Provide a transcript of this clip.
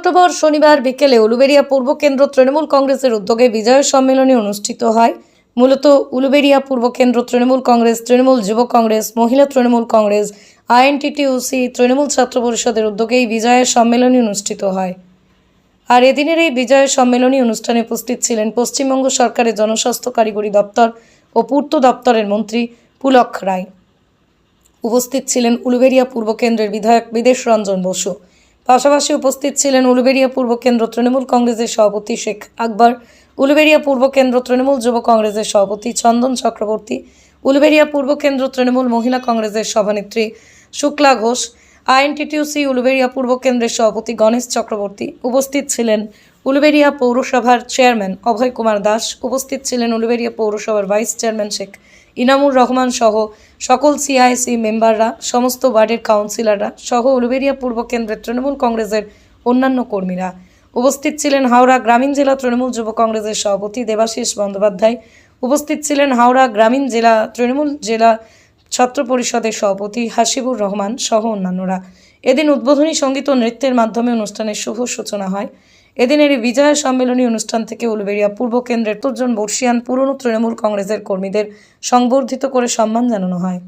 October শনিবার বিকেলে উলুবেড়িয়া পূর্ব কেন্দ্র তৃণমূল কংগ্রেসের উদ্যোগে বিজয় সম্মেলনী অনুষ্ঠিত হয়। মূলত উলুবেড়িয়া পূর্ব কেন্দ্র তৃণমূল কংগ্রেস, তৃণমূল যুব কংগ্রেস, মহিলা তৃণমূল কংগ্রেস, আইএনটিটিউসি, তৃণমূল ছাত্র পরিষদের উদ্যোগে এই বিজয়ের সম্মেলনী অনুষ্ঠিত হয়। আর এদিনের এই বিজয় সম্মেলনী অনুষ্ঠানে উপস্থিত ছিলেন পশ্চিমবঙ্গ সরকারের জনস্বাস্থ্য কারিগরি দপ্তর ও পূর্ত দপ্তরের মন্ত্রী পুলক রায়। উপস্থিত ছিলেন উলুবেড়িয়া পূর্ব কেন্দ্রের বিধায়ক বিদেশ রঞ্জন বসু। পাশাপাশি উপস্থিত ছিলেন উলুবেড়িয়া পূর্ব কেন্দ্র তৃণমূল কংগ্রেসের সভাপতি শেখ আকবর, উলুবেড়িয়া পূর্ব কেন্দ্র তৃণমূল যুব কংগ্রেসের সভাপতি চন্দন চক্রবর্তী, উলুবেড়িয়া পূর্ব কেন্দ্র তৃণমূল মহিলা কংগ্রেসের সভানেত্রী শুক্লা ঘোষ, আইএনটিটিউসি উলুবেড়িয়া পূর্ব কেন্দ্রের সভাপতি গণেশ চক্রবর্তী উপস্থিত ছিলেন উলুবেড়িয়া পৌরসভার চেয়ারম্যান অভয় কুমার দাস, উপস্থিত ছিলেন উলুবেড়িয়া পৌরসভার ভাইস চেয়ারম্যান শেখ ইনামুর রহমান সহ সকল সিআইসি মেম্বাররা সমস্ত ওয়ার্ডের কাউন্সিলররা সহ উলুবেড়িয়া পূর্ব কেন্দ্রের তৃণমূল কংগ্রেসের অন্যান্য কর্মীরা উপস্থিত ছিলেন হাওড়া গ্রামীণ জেলা তৃণমূল যুব কংগ্রেসের সভাপতি দেবাশিস বন্দ্যোপাধ্যায়। উপস্থিত ছিলেন হাওড়া গ্রামীণ জেলা তৃণমূল জেলা ছাত্র পরিষদের সভাপতি হাসিবুর রহমান সহ অন্যান্যরা। এদিন উদ্বোধনী সংগীত ও নৃত্যের মাধ্যমে অনুষ্ঠানের শুভ সূচনা হয়। এদিনের এই বিজয় সম্মেলনী অনুষ্ঠান থেকে উলবেড়িয়া পূর্ব কেন্দ্রের তোজন বর্ষিয়ান পুরনো তৃণমূল কংগ্রেসের কর্মীদের সংবর্ধিত করে সম্মান জানানো হয়।